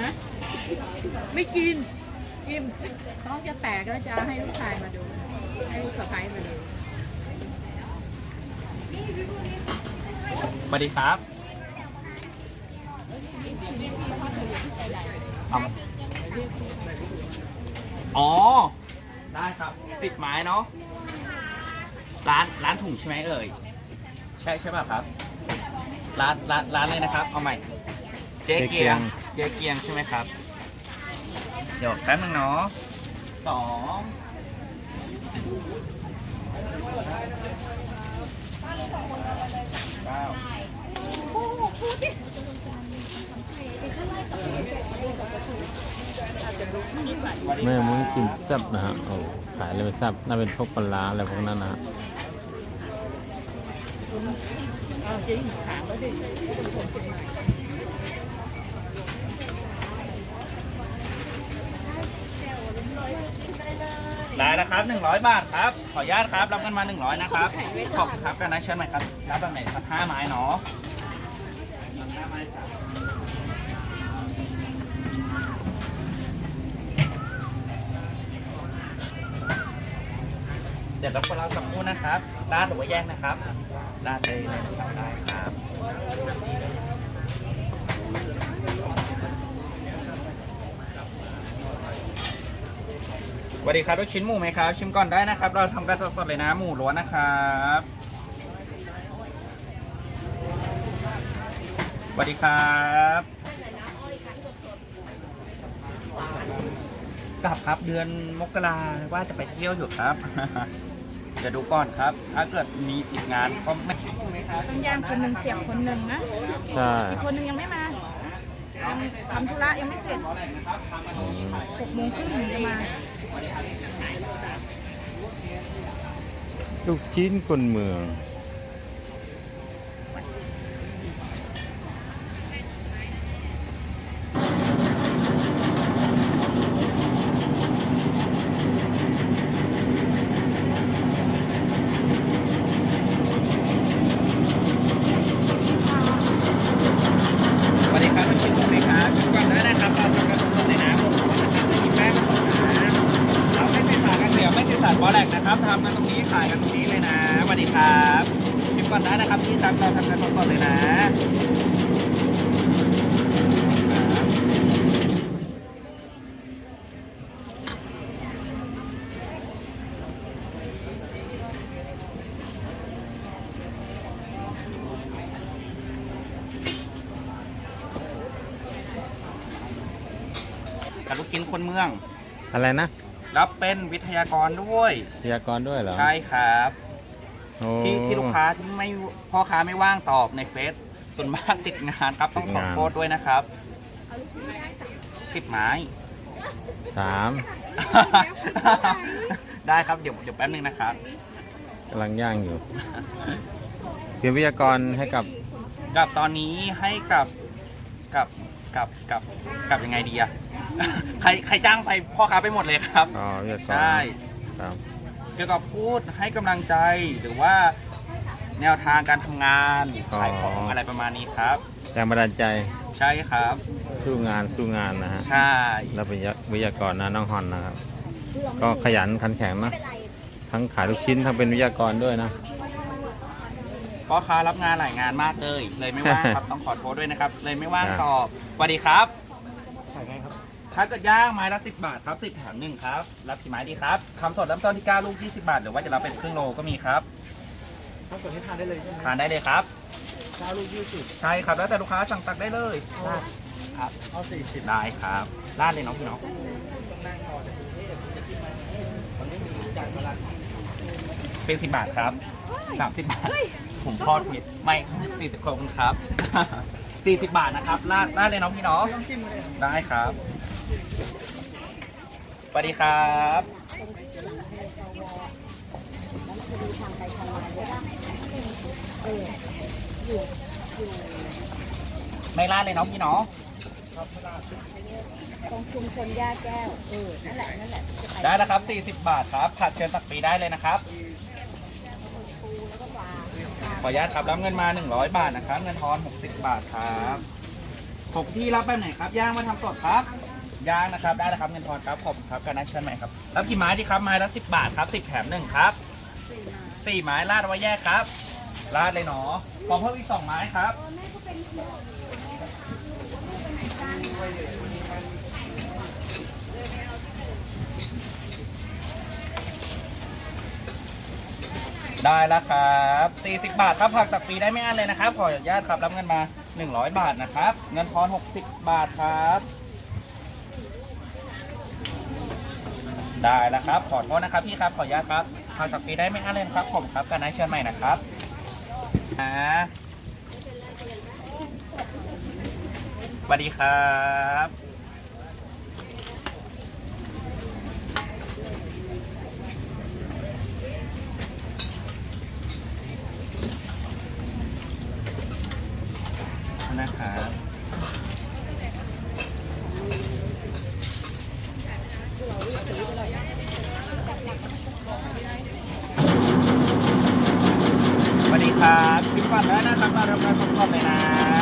ฮะไม่กินกินท้องจะแตกแล้วจะให้ลูกชายมาดู ให้ลูกสะใภ้มาดูสวัสดีครับเอามาอ๋อ ได้ครับสิบไม้เนาะ ร้านร้านถุงใช่ไหมเอ่ย ใช่ใช่ป่ะครับ ร้านร้านร้านเลยนะครับ เอาใหม่ เจ๊เกียง เจ๊เกียงใช่ไหมครับ เดี๋ยวแป๊บนึงเนาะสองเก้าแม่มุ้ยกินแซ่บนะฮะโอ้ขายเลยแซ่บน่าเป็นพวกปลาอะไรพวกนั้นนะฮะเอาจริงถามแล้วดิเป็นคนเชียงใหม่ ได้แล้วครับ 100 บาทครับ ขออนุญาตครับรับกันมา 100 นะครับ ขอบคุณครับกันนะเชิญใหม่ครับ รับแบบไหนครับ5ไม้เนาะห้าไม้ครับเดี๋ยวรบกวนเราสักครู่นะครับร้านหรือว่าแยกนะครับร้านเลยเลยนะครับได้ครับ สวัสดีครับลูกชิ้นหมูไหมครับ ชิมก่อนได้นะครับ เราทำกันสดๆเลยนะหมูล้วนนะครับสวัสดีครับกลับครับเดือนมกราว่าจะไปเที่ยวอยู่ครับเดี๋ยวดูก่อนครับ ถ้าเกิดมีติดงานก็ไม่ชิ้นหมูไหมครับต้องย่างคนหนึ่งเสียบคนหนึ่งนะใช่อีกคนหนึ่งยังไม่มายังทำธุระยังไม่เสร็จอืมหกโมงครึ่งถึงจะมา ลูกชิ้นคนเมือง สวัสดีครับลูกชิ้นหมูไหมครับชิมก่อนได้นะครับเราทำกันสดๆเลยนะหมูล้วนนะครับไม่มีแป้งผสมนะเราไม่ติดสารกันเสียวไม่ติดสารบอแลกนะครับทำกัน ตรงนี้ขายกันตรงนี้เลยนะสวัสดีครับชิมก่อนได้นะครับที่ทำเราทำกันสดๆเลยนะกับลูกชิ้นคนเมือง อะไรนะ รับเป็นวิทยากรด้วยพยากรณ์ด้วยเหรอใช่ครับโอ้ ที่ที่ลูกค้าที่ไม่พ่อค้าไม่ว่างตอบในเฟซส่วนมากติดงานครับต้องขอโทษด้วยนะครับสิบไม้ สามได้ครับเดี๋ยวเดี๋ยวแป๊บนึงนะครับ กำลังย่างอยู่เพียงพยากรณ์ให้กับ กับตอนนี้ให้กับกับ กับกับกับยังไงดีอะ ใครใครจ้างไปพ่อค้าไปหมดเลยครับอ๋อพยากรณ์ใช่ครับเกี่ยวกับพูดให้กำลังใจหรือว่า แนวทางการทำงานขายของอะไรประมาณนี้ครับ แรงบันดาลใจใช่ครับ สู้งานสู้งานนะฮะใช่แล้วเป็นวิทยากรนะน้องฮอนนะครับ ก็ขยันขันแข็งนะทั้งขายลูกชิ้นทั้งเป็นวิทยากรด้วยนะ พ่อค้ารับงานหลายงานมากเลย เลยไม่ว่างครับ ต้องขอโทษด้วยนะครับ เลยไม่ว่างตอบสวัสดีครับขายไงครับถ้าเกิดย่างไม้ละสิบบาทครับสิบแถมหนึ่งครับ รับกี่ไม้ดีครับคำสดเริ่มต้นที่เก้าลูกยี่สิบบาท หรือว่าจะรับเป็นครึ่งโลก็มีครับทำส่วนนี้ทานได้เลยใช่ไหมทานได้เลยครับเก้าลูกยี่สิบใช่ครับ แล้วแต่ลูกค้าสั่งตักได้เลยครับเอาสี่สิบได้ครับราดเลยเน้องพี่เน้องต้องนั่งรอจากกรุงเทพมันไม่มีจานเวลาเป็นสิบบาทครับสามสิบบาท ผมทอดผิดไม่สี่สิบขอบคุณครับสี่สิบบาทนะครับราดราดเลยน้องพี่เน้องได้ครับสวัสดีครับไม่ล่าดเลยน้องพี่เน้องตรงชุมชนย่าแก้ว เออ นั่นแหละ นั่นแหละไปได้แล้วครับ 40 บาทครับ ผัดเชิญตักปีได้เลยนะครับ ปูแล้วก็ปลา ข ออนุญาตครับรับเงินมา 100 บาทนะครับ เงินทอน 60 บาทครับผมที่รับแบบไหนครับ ย่างมาทำสดครับ ย่างนะครับ ได้แล้วครับ เงินทอนครับ ขอบคุณครับการนัดเชิญใหม่ครับ รับกี่ไม้ดีครับ ไม้ละสิบบาทครับสิบแถมหนึ่งครับสี่ไม้ราดไว้แยกครับราดเลยเนาะขอเพิ่มอีกสองไม้ครับ ได้แล้วครับ40 บาทครับผักตักฟรีได้ไม่อั้นเลยนะครับ ขออนุญาตครับรับเงินมา 100 บาทนะครับ เงินทอน60 บาทครับ ได้แล้วครับ ขอโทษนะครับพี่ครับ ขออนุญาตครับผักตักฟรีได้ไม่อั้นเลยครับผมครับการนัดเชิญใหม่นะครับอ่าสวัสดีครับ สวัสดีครับคลิปก่อนได้นครับมาทำการสดๆเลยนะ